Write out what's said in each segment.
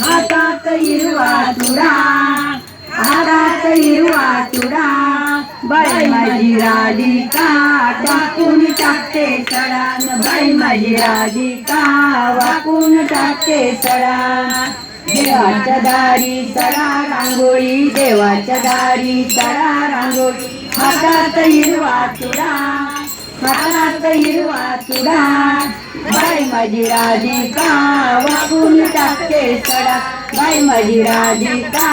हातात हिरवा चुडा हातात हिरवा चुडा बाई माझी राधिका टाकते सडा बाई माझी राधिका वाकून टाकते सडा देवाच्या दारी सडा रांगोळी देवाच्या दारी सडा रांगोळी हातात हिरवा तुडा हातात हिरवा तुडा. माझी राधिका वाकून टाकते सडा. बाई माझी राधिका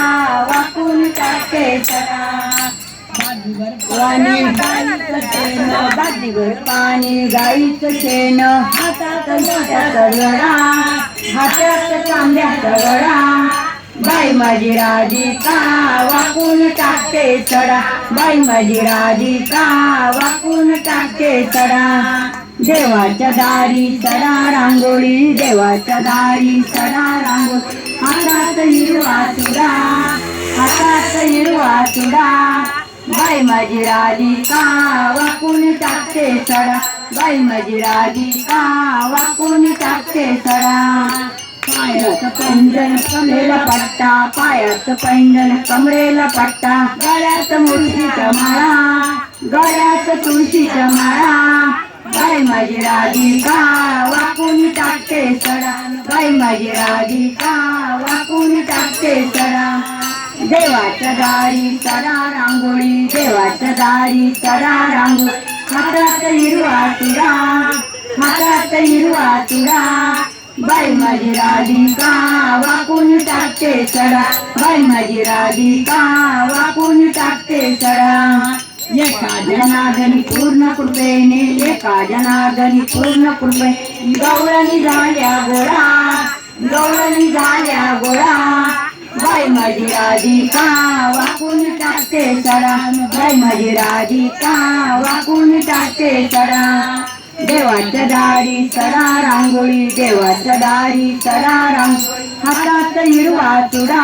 वाकून टाकते सडा. पाणी गाईचं शेण पाणी गाईचं शेण. हातात मोठ्याचा गडा हातात गडा बाई माझी राधिका वाकून टाकते सडा. बाई माझी राधिका वाकून टाकते सडा. देवाच्या दारी सडा रांगोळी देवाच्या दारी सडा रांगोळी हातात हिरवा चुडा हातात हिरवा सुडा. बाई माझी राधिका वाकून टाकते सडा? बाई माझी राधिका वाकून टाकते सडा? पायाचं पैंजण कमरेला पट्टा पायाचं पैंजण कमरेला पट्टा. गळ्यात मुळशीच्या माळा गळ्यात तुळशीच्या माळा. बाई माझी राधिका वाकून टाकते सडा. बाई माझी राधिका वाकून टाकते सडा. देवाच्या दारी सडा रांगोळी देवाच्या दारी सडा रांगोळी. हातात हिरवा तुरा हातात हिरवा तुरा. बाई माझी राधिका वाकून टाकते सडा. बाई माझी राधिका वाकून टाकते सडा. एका जनार्दनी पूर्ण कृपेने एका जनार्दनी पूर्ण कृपे गवळणी झाल्या गोळा गवळणी झाल्या गोळा. बाई माझी राधिका वाकून टाकते सडा? बाई माझी राधिका वाकून टाकते सडा? देवाच्या दारी सडा रांगोळी देवाच्या दारी सडा रांगोळी. हातात हिरवा चुडा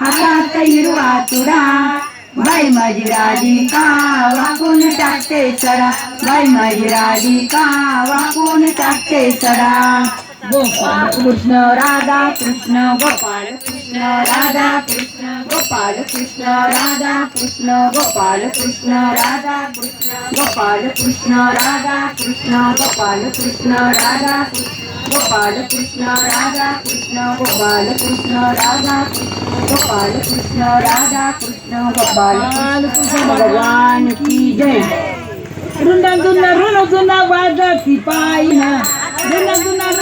हातात हिरवा चुडा माझी राधिका वाकून टाकते सडा? बाई माझी राधिका वाकून टाकते सडा? गोपाळ कृष्ण राधा कृष्ण गोपाळ कृष्ण राधा कृष्ण गोपाळ कृष्ण राधा कृष्ण गोपाळ कृष्ण राधा कृष्ण गोपाळ कृष्ण राधा कृष्ण गोपाळ कृष्ण राधा कृष्ण गोपाळ कृष्ण राधा कृष्ण गोपाळ कृष्ण राधा कृष्ण गोपाल कृष्ण राधा कृष्ण गोपाल कृष्ण भगवान की जय. रुंदा जुना रुण जुना वाजती पायी हा रुंदा जुना